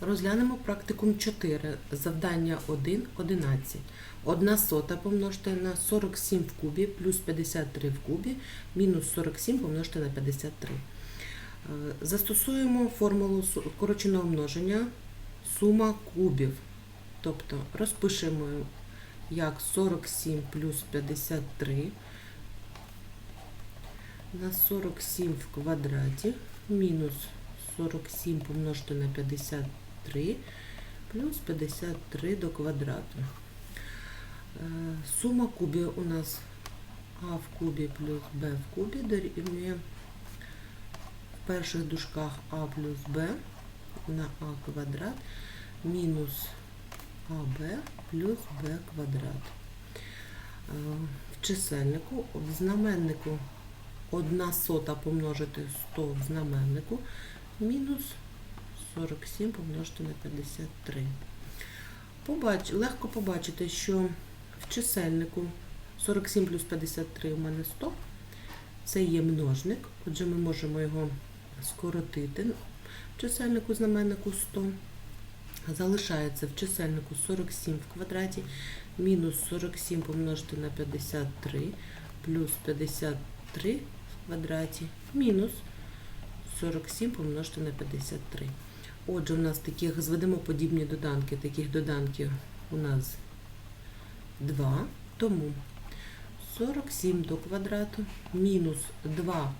Розглянемо практикум 4, завдання 1, 11. 1 сота помножте на 47 в кубі плюс 53 в кубі мінус 47 помножте на 53. Е, Застосуємо формулу скороченого множення сума кубів. Тобто розпишемо як 47 плюс 53 на 47 в квадраті мінус 47 помножити на 53 плюс 53 до квадрату. Е, Сума кубів у нас а в кубі плюс b в кубі дорівнює в перших дужках а плюс b на а квадрат мінус аб плюс b квадрат. Е, В чисельнику, в знаменнику 1 сота помножити 100 в знаменнику мінус 47 помножити на 53. Побач, легко побачити, що в чисельнику 47 плюс 53 у мене 100. Це є множник, отже, ми можемо його скоротити в чисельнику знаменнику 100. Залишається в чисельнику 47 в квадраті мінус 47 помножити на 53 плюс 53 в квадраті мінус 47 помножити на 53. Отже, у нас таких зведемо подібні доданки. Таких доданків у нас 2. Тому 47 до квадрату мінус 2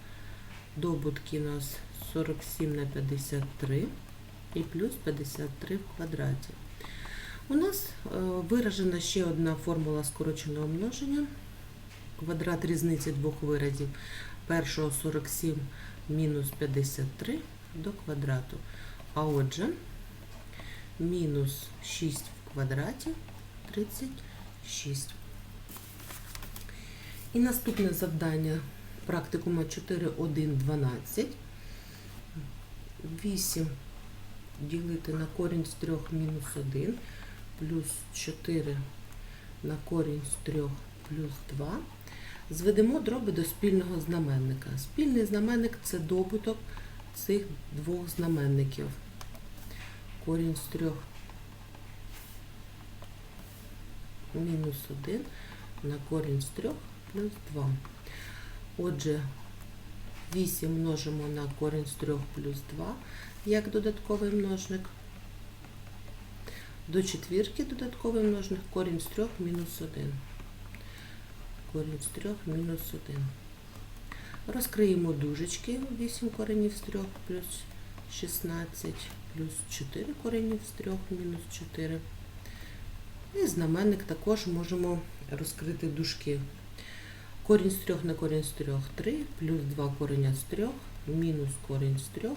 добутки у нас 47 на 53 і плюс 53 в квадраті. У нас е, виражена ще одна формула скороченого множення. Квадрат різниці двох виразів. Першого 47 мінус 53 до квадрату. А отже, мінус 6 в квадраті 36. І наступне завдання практикума 4.1.12. 8 ділити на корінь з 3 мінус 1 плюс 4 на корінь з 3 плюс 2. Зведемо дроби до спільного знаменника. Спільний знаменник це добуток цих двох знаменників. Корінь з 3 мінус 1 на корінь з 3 плюс 2. Отже, 8 множимо на корінь з 3 плюс 2 як додатковий множник. До четвірки додатковий множник корінь з 3 мінус 1. Корінь з 3 мінус 1. Розкриємо дужечки 8 коренів з 3 плюс 16 плюс 4 коренів з 3 мінус 4. І знаменник також можемо розкрити дужки. Корінь з 3 на корінь з 3 3, плюс 2 кореня з 3, мінус корінь з 3,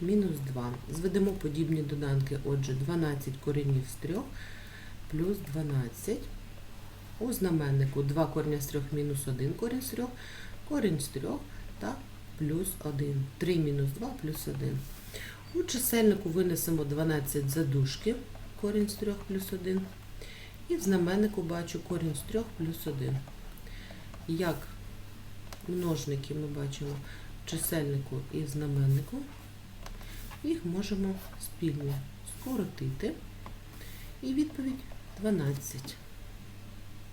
мінус 2. Зведемо подібні доданки, отже, 12 коренів з 3, плюс 12. У знаменнику 2 корення з 3 мінус 1 корінь з 3, корінь з 3 та плюс 1. 3 мінус 2 плюс 1. У чисельнику винесемо 12 задушки, корінь з 3 плюс 1. І в знаменнику бачу корінь з 3 плюс 1. Як множники ми бачимо в чисельнику і в знаменнику, їх можемо спільно скоротити. І відповідь 12.